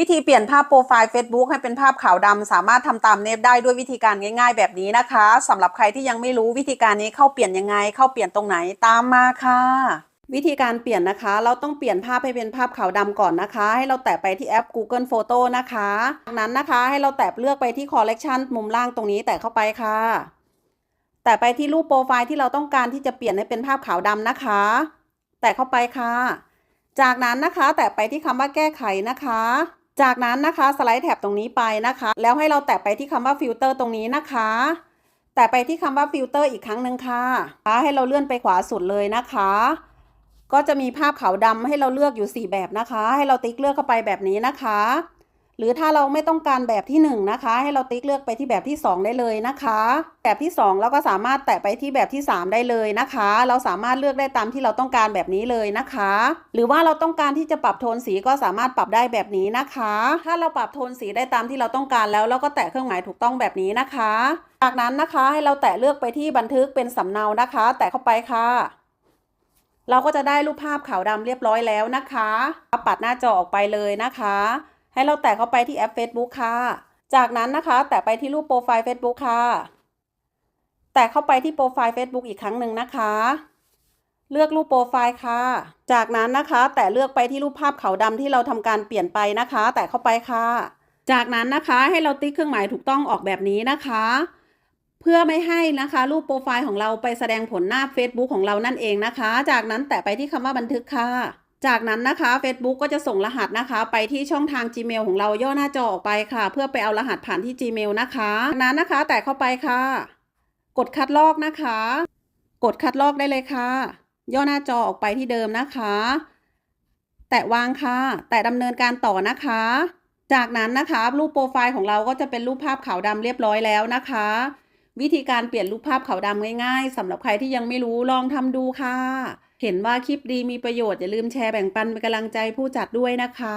วิธีเปลี่ยนภาพโปรไฟล์ Facebook ให้เป็นภาพขาวดำสามารถทำตามเนฟได้ด้วยวิธีการง่ายๆ แบบนี้นะคะสำหรับใครที่ยังไม่รู้วิธีการนี้เข้าเปลี่ยนยังไง เข้าเปลี่ยนตรงไหนตามมาค่ะ วิธีการเปลี่ยนนะคะ เราต้องเปลี่ยนภาพให้เป็นภาพขาวดำก่อนนะคะ ให้เราแตะไปที่แอป Google Photo นะคะจากนั้นนะคะให้เราแตะเลือกไปที่ Collection มุมล่างตรงนี้แตะเข้าไปค่ะ แตะไปที่รูปโปรไฟล์ที่เราต้องการที่จะเปลี่ยนให้เป็นภาพขาวดำนะคะ แตะเข้าไปค่ะ จากนั้นนะคะ แตะไปที่คำว่าแก้ไขนะคะ จากนั้นนะคะสไลด์แถบตรงนี้ไปนะคะ แล้วให้เราแตะไปที่คำว่าฟิลเตอร์ตรงนี้นะคะ แตะไปที่คำว่าฟิลเตอร์อีกครั้งหนึ่งค่ะให้เราเลื่อนไปขวาสุดเลยนะคะ ก็จะมีภาพขาวดำให้เราเลือกอยู่ 4 แบบนะคะ ให้เราติ๊กเลือกเข้าไปแบบนี้นะคะ หรือถ้าเราไม่ต้องการแบบที่1นะคะ ให้เราติ๊กเลือกไปที่แบบที่ 2 ได้เลยนะคะ แบบที่ 2 เราก็สามารถแตะไปที่แบบที่ 3 ได้เลยนะคะ เราสามารถเลือกได้ตามที่เราต้องการแบบนี้เลยนะคะ หรือว่าเราต้องการที่จะปรับโทนสีก็สามารถปรับได้แบบนี้นะคะ ถ้าเราปรับโทนสีได้ตามที่เราต้องการแล้วเราก็แตะเครื่องหมายถูกต้องแบบนี้นะคะ จากนั้นนะคะให้เราแตะเลือกไปที่บันทึกเป็นสำเนานะคะ แตะเข้าไปค่ะเราก็จะได้รูปภาพขาวดำเรียบร้อยแล้วนะคะ ปัดหน้าจอออกไปเลยนะคะ ให้เราแตะเข้าไปที่แอป Facebook ค่ะ จากนั้นนะคะ แตะไปที่รูปโปรไฟล์ Facebook ค่ะ แตะเข้าไปที่โปรไฟล์ Facebook อีกครั้งหนึ่งนะคะ เลือกรูปโปรไฟล์ค่ะ จากนั้นนะคะ แตะเลือกไปที่รูปภาพขาวดำที่เราทำการเปลี่ยนไปนะคะ แตะเข้าไปค่ะ จากนั้นนะคะให้เราติ๊กเครื่องหมายถูกต้องออกแบบนี้นะคะ เพื่อไม่ให้นะคะ รูปโปรไฟล์ของเราไปแสดงผลหน้า Facebook ของเรานั่นเองนะคะ จากนั้นแตะไปที่คำว่าบันทึกค่ะ จากนั้นนะคะ Facebook ก็จะส่งรหัสนะคะ ไปที่ช่องทาง Gmail ของเราย่อหน้าจอออกไปค่ะ เพื่อไปเอารหัสผ่านที่ Gmail นะคะจากนั้นนะคะ แตะเข้าไปค่ะ กดคัดลอกนะคะ กดคัดลอกได้เลยค่ะ ย่อหน้าจอออกไปที่เดิมนะคะ แตะวางค่ะ แตะดำเนินการต่อนะคะ จากนั้นนะคะรูปโปรไฟล์ของเราก็จะเป็นรูปภาพขาวดำเรียบร้อยแล้วนะคะ วิธีการเปลี่ยนรูปภาพขาวดำง่ายๆสำหรับใครที่ยังไม่รู้ลองทำดูค่ะ เห็นว่าคลิปดีมีประโยชน์อย่าลืมแชร์แบ่งปันเป็นกำลังใจผู้จัดด้วยนะคะ